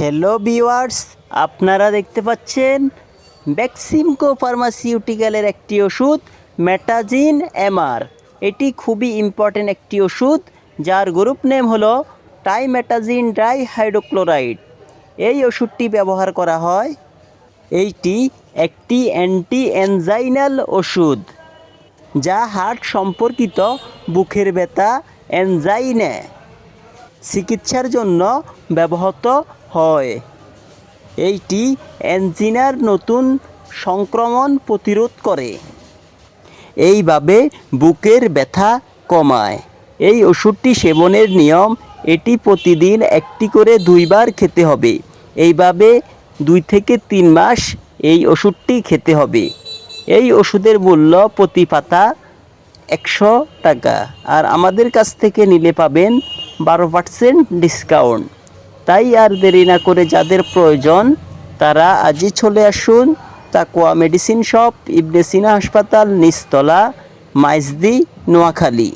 Hello viewers আপনারা দেখতে পাচ্ছেন ভ্যাক্সিমকো ফার্মাসিউটিক্যালের একটি ওষুধ মেটাজিন এমআর এটি খুবই ইম্পর্টেন্ট একটি ওষুধ, যার গ্রুপ নেম হলো টাইমেটাজিন ডাই হাইড্রোক্লোরাইড এই ওষুধটি ব্যবহার করা হয়, এইটি একটি অ্যান্টি এনজাইনাল ওষুধ, যা হার্ট সম্পর্কিত বুকের ব্যথা এনজাইনে চিকিৎসার জন্য ব্যবহৃত হয়। এইটি এনজিনার নতুন সংক্রমণ প্রতিরোধ করে। এইভাবে বুকের ব্যথা কমায়। এই ওষুধটি সেবনের নিয়ম, এটি প্রতিদিন একটি করে দুইবার খেতে হবে। এইভাবে দুই থেকে তিন মাস এই ওষুধটি খেতে হবে। এই ওষুধের মূল্য প্রতি পাতা একশো টাকা। আর আমাদের কাছ থেকে নিলে পাবেন বারো পার্সেন্ট ডিসকাউন্ট। তাই আর দেরি না করে যাদের প্রয়োজন, তারা আজই চলে আসুন তাকোয়া মেডিসিন শপ, ইবনে সিনা হাসপাতাল নিস্তলা মাইজদি, নোয়াখালী।